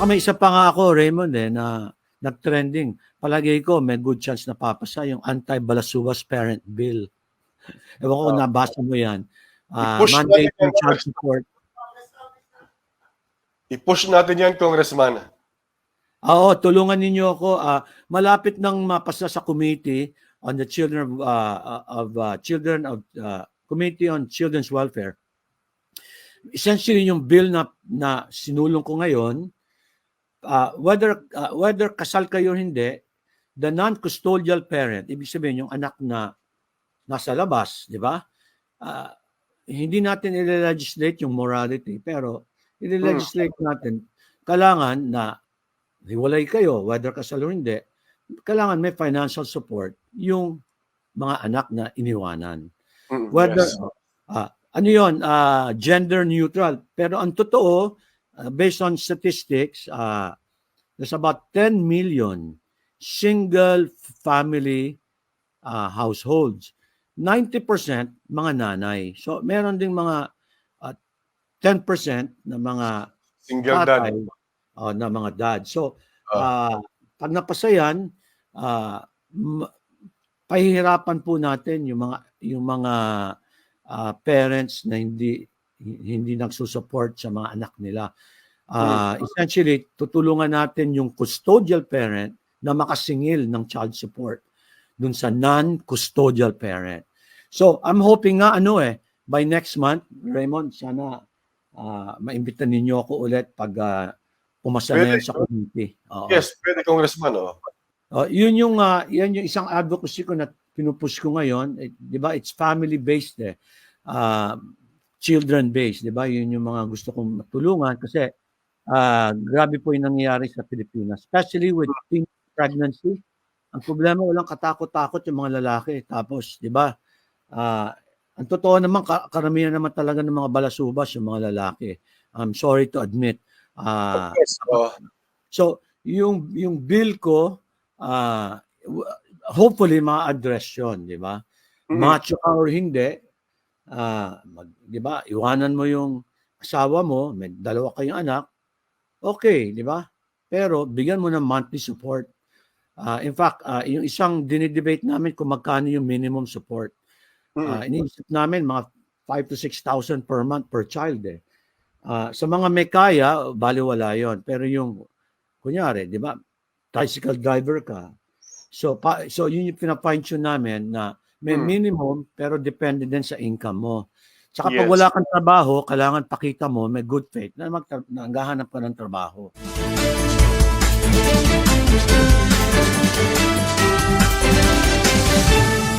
Tsaka may isa pa nga ako, Raymond, eh, na nag-trending. Palagay ko, may good chance na papasa yung anti-balasuwas parent bill. Ewan ko Ah. nabasa mo yan. Uh, mandate yan, child support. I-push natin yan, Congressman. Oo, tulungan ninyo ako. Ah, malapit nang mapasa sa committee on the children of, ah, of ah, children of ah, committee on children's welfare. Essentially yung bill na na sinulong ko ngayon, ah, whether ah, whether kasal kayo hindi, the non-custodial parent, ibig sabihin yung anak na nasa labas, di ba? Ah, hindi natin i-legislate yung morality, pero i-legislate natin kailangan na hiwalay kayo, whether kasal o hindi, kailangan may financial support yung mga anak na iniwanan. Mm, Whether, yes. ah, ano yun, ah, gender neutral. Pero ang totoo, ah, based on statistics, ah, there's about 10 million single family ah, households. 90% mga nanay. So meron ding mga ah, 10% na mga Single dad. tatay oh, na mga dad. So, Ah. ah, pag napasayan, m- pahihirapan po natin yung mga yung mga ah, parents na hindi hindi nagsusupport sa mga anak nila. Ah, essentially, tutulungan natin yung custodial parent na makasingil ng child support dun sa non-custodial parent. So, I'm hoping nga ano eh, by next month, Raymond, sana ah maimbita ninyo ako ulit pag ah, pumasa na yan sa committee. Oo. Yes, pwede, Congressman. Oh. Oh, yun yung ah, yan yung isang advocacy ko na pinupush ko ngayon, eh, 'di ba? It's family based eh. Ah, children based, 'di ba? Yun yung mga gusto kong matulungan kasi ah, grabe po yung nangyayari sa Pilipinas, especially with teen pregnancy. Ang problema walang katakot-takot yung mga lalaki. Tapos, 'di ba? Ah, ang totoo naman ka- karamihan naman talaga ng mga balasubas yung mga lalaki. I'm sorry to admit. Ah, yes. Oh. So, yung yung bill ko w- hopefully ma-address 'yon, 'di ba? Mm. Macho or hindi, ah mag, 'di ba? Iwanan mo yung asawa mo, may dalawa kayong anak. Okay, 'di ba? Pero bigyan mo ng monthly support. Ah, in fact, ah, yung isang dinidebate namin kung magkano yung minimum support. Ah, iniisip namin mga 5 to 6,000 per month per child eh. Ah, sa mga may kaya, baliwala 'yon. Pero yung kunyari, 'di ba? Tricycle driver ka. So pa, so yun yung pina-fine tune namin na may Hmm. minimum pero depende din sa income mo. Tsaka pag Yes. wala kang trabaho, kailangan pakita mo may good faith na naghahanap ka ng trabaho.